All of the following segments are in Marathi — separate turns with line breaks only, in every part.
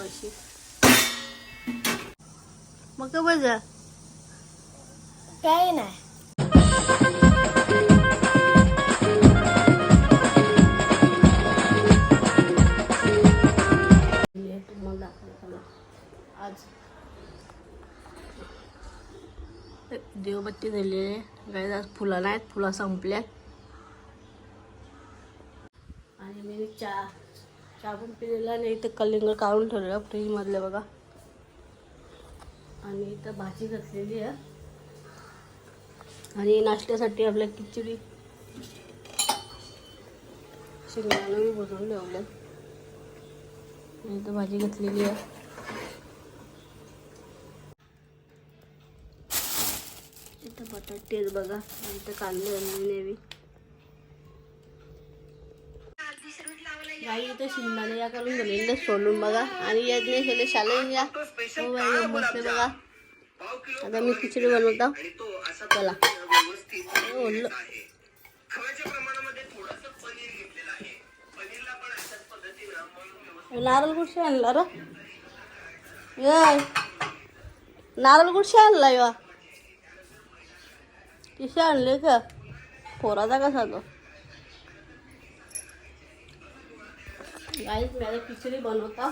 अशी. मग का बजा
काही नाही.
आज देवबत्ती झालेली आहे. गाईज आज फुलं नाहीत फुलं संपल्या आणि मी चहा. साबण पिलेला नाही तर कलिंग काढून ठेवलेलं फ्रीजमधलं बघा. आणि इथं भाजी घातलेली आहे. आणि नाश्त्यासाठी आपल्या खिचडी. शेंगदाणा मी भरून ठेवल्या इथं भाजी घातलेली आहे. इथं बटाटेच बघा. इथं कांदे आणलेले काही गाई इथं शिंदाने या करून दिलेलं सोडून बघा. आणि यातने केले शालेन या. हो बाई, बसले बघा. आता मी खिचडी बनवता. चला. हो, नारळ कुठशी आणला र? नारळ कुठशी आणला या आणले का पोराचा कसा तो? गाईच माझ्या खिचडी बनवता.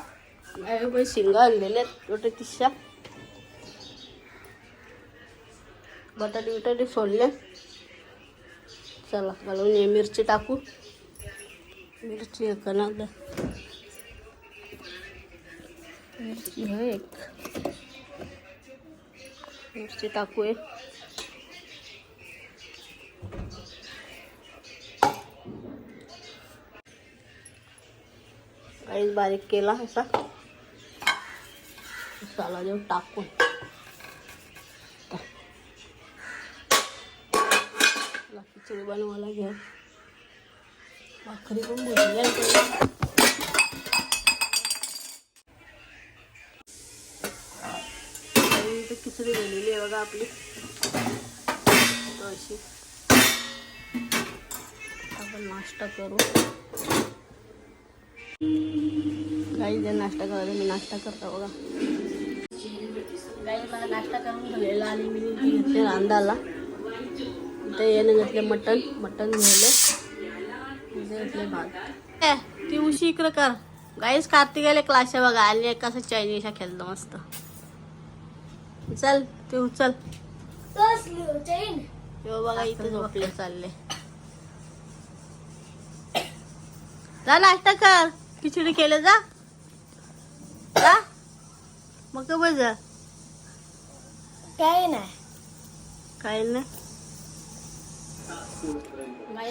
माझ्या पण शिंगा आणलेले छोटे किस्सा बटाटे बिटाटे सोडले चला घालून ये मिरची टाकू. मिरची एक ना मिरची एक. मिरची टाकू आहे काहीच बारीक केला असा. मसाला देऊन टाकून. खिचडी बनवायला घ्या. भाकरी पण बोलूया खिचडी बनलेली आहे बघा आपली. अशी आपण नाश्ता करू. काही जण नाश्ता करायला मी नाश्ता करता बघा. काही मला नाश्ता करून ठेवलेला आणि मी. घेतले रांदाला इथे याने घेतले मटन मटन घेतले घेतले भात. ती उशी इकडं कर. गाईस कार्तिकाला क्लास आहे बघा. आली कसं चायनीज खेळतो मस्त. चल ते उचल बघा इथे झोपले चालले. जा नाश्ता कर. खिचडी केलं जा जा. मग का बस जा
काही नाही.
काय नाही.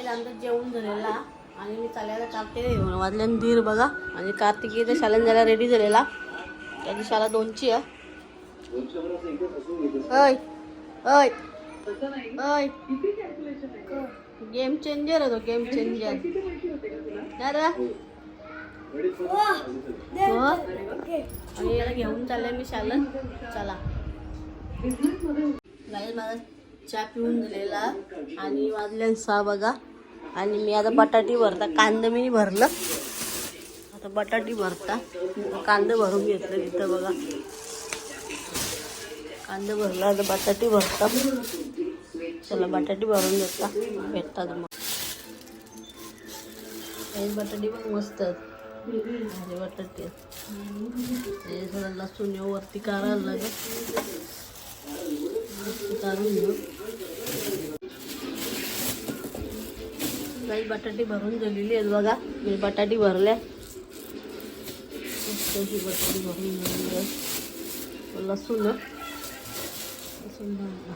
आमचं जेवण झालेला. आणि मी चालायला कार्तिक घेऊन वाजल्या दीर बघा. आणि कार्तिकीच्या शाळेत जायला रेडी झालेला. त्याची शाळा दोनची आहे. अय अय गेम चेंजर आहे. तो गेम चेंजर दादा आणि घेऊन चालले मी शालन. चला. नाही माझा चहा पिऊन दिलेला आणि वाजल्यान सहा बघा. आणि मी आता बटाटी भरता. कांदा मी भरलं. आता बटाटी भरता. कांदे भरून घेतलं तिथं बघा. कांदे भरला आता बटाटी भरता. चला बटाटी भरून देता भेटतात मग. बटाटी पण मस्त आहेत. भारी बटाटे हे लसूण वरती काढायला लागेल. काढून घेऊ. काही बटाटी भरून झालेली आहेत बघा. मी बटाटी भरल्या मस्त बटाटी भरून झालेली आहे लसूण. लसूण भरला.